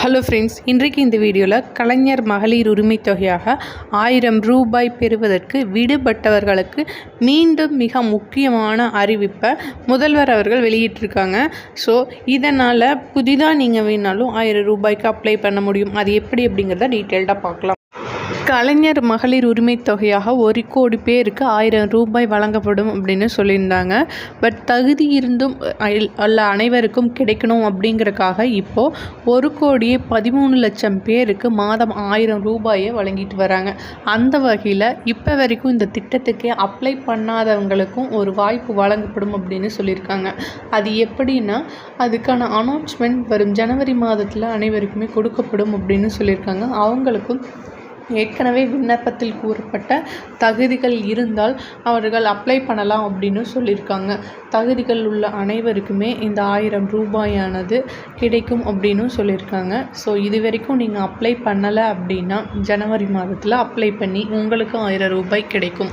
Hello friends இன்றைக்கு இந்த வீடியோவில் கலைஞர் மகளிர் உரிமைத் தொகையாக ஆயிரம் ரூபாய் பெறுவதற்கு விடுபட்டவர்களுக்கு மீண்டும் மிக முக்கியமான அறிவிப்பை முதல்வர் அவர்கள் வெளியிட்டிருக்காங்க. ஸோ இதனால் புதிதாக நீங்கள் வேணாலும் ஆயிரம் ரூபாய்க்கு அப்ளை பண்ண முடியும். அது எப்படி அப்படிங்கிறத டீட்டெயில்டாக பார்க்கலாம். கலைஞர் மகளிர் உரிமை தொகையாக ஒரு கோடி பேருக்கு ஆயிரம் ரூபாய் வழங்கப்படும் அப்படின்னு சொல்லியிருந்தாங்க. பட் தகுதி இருந்தும் அல்- அல்ல அனைவருக்கும் கிடைக்கணும் அப்படிங்கறக்காக இப்போது ஒரு கோடியே பதிமூணு லட்சம் பேருக்கு மாதம் ஆயிரம் ரூபாயை வழங்கிட்டு வராங்க. அந்த வகையில் இப்போ வரைக்கும் இந்த திட்டத்துக்கு அப்ளை பண்ணாதவங்களுக்கும் ஒரு வாய்ப்பு வழங்கப்படும் அப்படின்னு சொல்லியிருக்காங்க. அது எப்படின்னா அதுக்கான அனௌன்ஸ்மெண்ட் வரும் ஜனவரி மாதத்தில் அனைவருக்குமே கொடுக்கப்படும் அப்படின்னு சொல்லியிருக்காங்க. அவங்களுக்கும் ஏற்கனவே விண்ணப்பத்தில் கூறப்பட்ட தகுதிகள் இருந்தால் அவர்கள் அப்ளை பண்ணலாம் அப்படின்னு சொல்லியிருக்காங்க. தகுதிகள் உள்ள அனைவருக்குமே இந்த ஆயிரம் ரூபாயானது கிடைக்கும் அப்படின்னு சொல்லியிருக்காங்க. ஸோ இது வரைக்கும் நீங்கள் அப்ளை பண்ணலை அப்படின்னா ஜனவரி மாதத்தில் அப்ளை பண்ணி உங்களுக்கு ஆயிரம் ரூபாய் கிடைக்கும்.